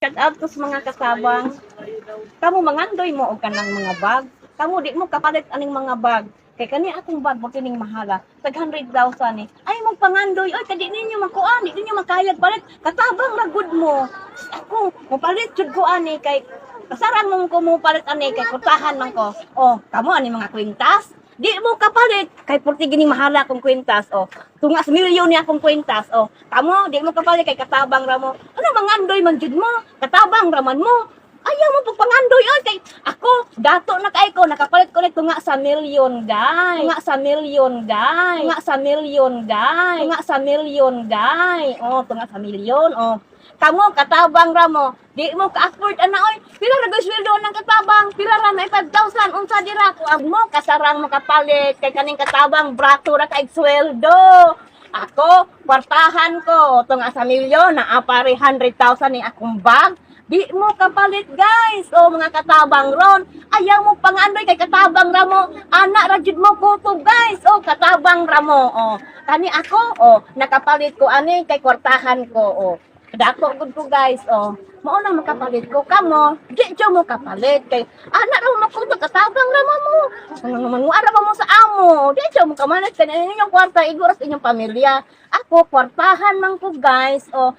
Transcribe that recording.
Shout out ko mga kasabang. Kamu mangandoy mo og kanang mga bag. Kamu di mo kapalit aning mga bag. Kay kani akong bag mo kining mahala. Tag 100,000 ni. Ay mo pangandoy. Oy kadi ninyo makuan, di ninyo makayag palit. Katabang ra gud mo. Ako mo palit jud ko ani kay kasaran mo ko mo palit ani kay kutahan man ko. Oh, kamo ani mga kwintas. Di mo kapalit kay purti gining mahala akong kwintas oh. Tungas milyon ni akong kwintas oh. Kamo di mo kapalit kay katabang ra mo. Ano mangandoy man jud mo? Katabang raman mo. Ayaw mo pagpangandoy oy kay ako dato na kay ko nakapalit ko tunga sa milyon guy. Tunga sa milyon guy. Tunga sa milyon guy. Tunga sa milyon guy. Oh, tunga sa milyon oh. Kamo katabang ra mo. Di mo ka-afford ana oy. Pila ra gyud sweldo ng katabang? Pila ra may 5,000 unsa dira ko ag mo kasarang mo kapalit kay kaning katabang brato ra kay sweldo. Ako, kwartahan ko, tunga sa milyon, na apari 100,000 ni akong bag. Di mo kapalit guys. O mga katabang ron. Ayaw mo pangandoy kay katabang ramo. Anak ra jud mo kutob guys. O katabang ramo. O kani ako o nakapalit ko ani kay kwartahan ko o. Dako gud ko guys o. Mao na makapalit ko kamo. Di jud mo kapalit kay anak ra mo kutob katabang ramo mo. Manguara pa mo sa amo. Di jud mo kamalit kay inyong kwarta iguras inyong pamilya. Ako kwartahan man ko guys o.